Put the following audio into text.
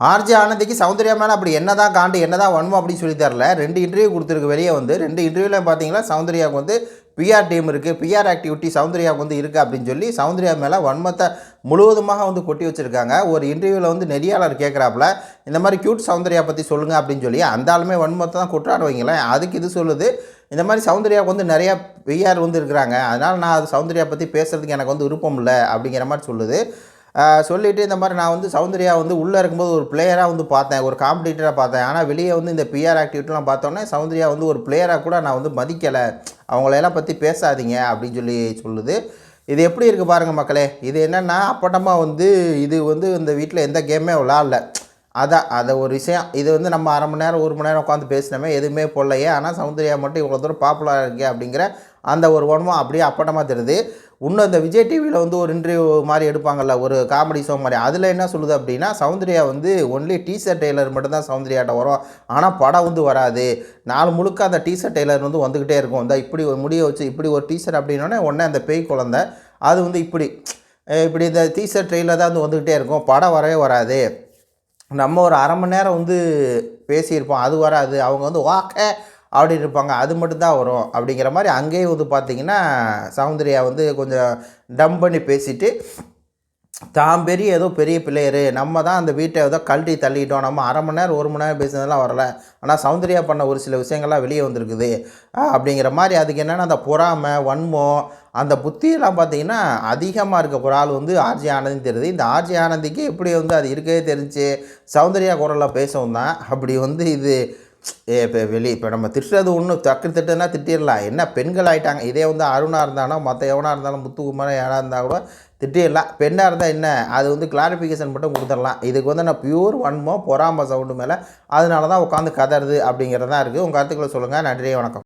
RJ ஆனந்திக்கு Soundarya மேலே அப்படி என்ன தான் காண்டு என்ன தான் வன்மம் அப்படின்னு சொல்லி தரல ரெண்டு இன்டர்வியூ கொடுத்துருக்கு வெளியே வந்து. ரெண்டு இன்டர்வியூவில் பார்த்தீங்கன்னா சௌந்தர்யாவுக்கு வந்து பிஆர் டீம் இருக்குது பிஆர் ஆக்டிவிட்டி சௌந்தர்யாவுக்கு வந்து இருக்குது அப்படின்னு சொல்லி சௌந்தர்யா மேலே வன்மத்தை முழுவதுமாக வந்து கொட்டி வச்சுருக்காங்க. ஒரு இன்டர்வியூவில் வந்து நெறியாளர் கேட்குறாப்புல இந்த மாதிரி க்யூட் சௌந்தர்யா பற்றி சொல்லுங்கள் அப்படின்னு சொல்லி அந்த ஆளுமே வன்மத்தை தான் கொட்டுறாரு வைங்களேன். அதுக்கு இது சொல்லுது. இந்த மாதிரி சௌந்தர்யாவுக்கு வந்து நிறையா பிஆர் வந்து இருக்கிறாங்க. அதனால் நான் அது சௌந்தர்யா பற்றி பேசுகிறதுக்கு எனக்கு வந்து விருப்பம் இல்லை அப்படிங்கிற மாதிரி சொல்லுது. சொல்லிவிட்டு இந்த மாதிரி நான் வந்து சௌந்தர்யா வந்து உள்ளே இருக்கும்போது ஒரு பிளேயராக வந்து பார்த்தேன் ஒரு காம்படிட்டராக பார்த்தேன். ஆனால் வெளியே வந்து இந்த பிஆர் ஆக்டிவிட்டிலாம் பார்த்தோன்னே சௌந்தர்யா வந்து ஒரு பிளேயராக கூட நான் வந்து மதிக்கலை. அவங்களையெல்லாம் பற்றி பேசாதீங்க அப்படின்னு சொல்லி சொல்லுது. இது எப்படி இருக்குது பாருங்கள் மக்களே இது என்னென்னா அப்பட்டமாக வந்து இது வந்து இந்த வீட்டில் எந்த கேமே விளாட்ல. அதான் அதை ஒரு விஷயம் இது வந்து நம்ம அரை மணி நேரம் ஒரு மணி நேரம் உட்காந்து பேசினோமே எதுவுமே போடலையே. ஆனால் சௌந்தர்யா மட்டும் இவ்வளோ தூரம் பாப்புலராக இருக்கே அப்படிங்கிற அந்த ஒரு ஒன்றும் அப்படியே அப்பட்டமாக தெரியுது. இன்னும் இந்த விஜய் டிவியில் வந்து ஒரு இன்டர்வியூ மாதிரி எடுப்பாங்கல்ல ஒரு காமெடி ஷோ மாதிரி. அதில் என்ன சொல்லுது அப்படின்னா சௌந்தர்யா வந்து ஒன்லி டீசர்ட் டெய்லர் மட்டும்தான் சௌந்தர்யாட்ட வரும். ஆனால் படம் வந்து வராது. நாலு முழுக்க அந்த டீசர்ட் டெய்லர் வந்து வந்துக்கிட்டே இருக்கும். இந்த இப்படி ஒரு முடியை வச்சு இப்படி ஒரு டீசர்ட் அப்படின்னோடனே உடனே அந்த பேய் குழந்தை அது வந்து இப்படி இப்படி இந்த டீசர்ட் ட்ரெயிலில் தான் வந்து வந்துக்கிட்டே இருக்கும். படம் வரவே வராது. நம்ம ஒரு அரை மணி நேரம் வந்து பேசியிருப்போம். அது வராது. அவங்க வந்து வாக்க அப்படின்னு இருப்பாங்க. அது மட்டும்தான் வரும். அப்படிங்கிற மாதிரி அங்கேயே வந்து பார்த்திங்கன்னா சௌந்தர்யா வந்து கொஞ்சம் டம் பண்ணி பேசிட்டு தான் பெரிய ஏதோ பெரிய பிளேயரு நம்ம தான் அந்த வீட்டை ஏதோ கழட்டி தள்ளிட்டோம். நம்ம அரை மணி நேரம் ஒரு மணி நேரம் பேசினதெல்லாம் வரல. ஆனால் சௌந்தர்யா பண்ண ஒரு சில விஷயங்கள்லாம் வெளியே வந்திருக்குது. அப்படிங்கிற மாதிரி அதுக்கு என்னென்னா அந்த பொறாமை வன்மம் அந்த புத்தியெல்லாம் பார்த்தீங்கன்னா அதிகமாக இருக்க ஒரு ஆள் வந்து ஆர்ஜி ஆனந்தி தெரியுது. இந்த ஆர்ஜி ஆனந்திக்கு எப்படி வந்து அது இருக்கவே தெரிஞ்சு சௌந்தர்யா குரலில் பேசவும் தான். அப்படி வந்து இது ஏ இப்போ வெளி இப்போ நம்ம திட்டுறது ஒன்று தக்கு திட்டுனா திட்டிடலாம். என்ன பெண்கள் ஆகிட்டாங்க இதே வந்து அருணாக இருந்தாலும் மற்ற எவனாக இருந்தாலும் முத்துக்குமாரன் யாராக இருந்தால் கூட திட்டிடலாம். பெண்ணாக இருந்தால் என்ன? அது வந்து கிளாரிஃபிகேஷன் மட்டும் கொடுத்துடலாம். இதுக்கு வந்து நான் பியூர் வன்மோ பொறாம சவுண்டு மேலே. அதனால தான் உட்காந்து கதறுது அப்படிங்கிறது தான் இருக்குது உங்கள் கருத்துக்களை சொல்லுங்கள் நன்றி வணக்கம்.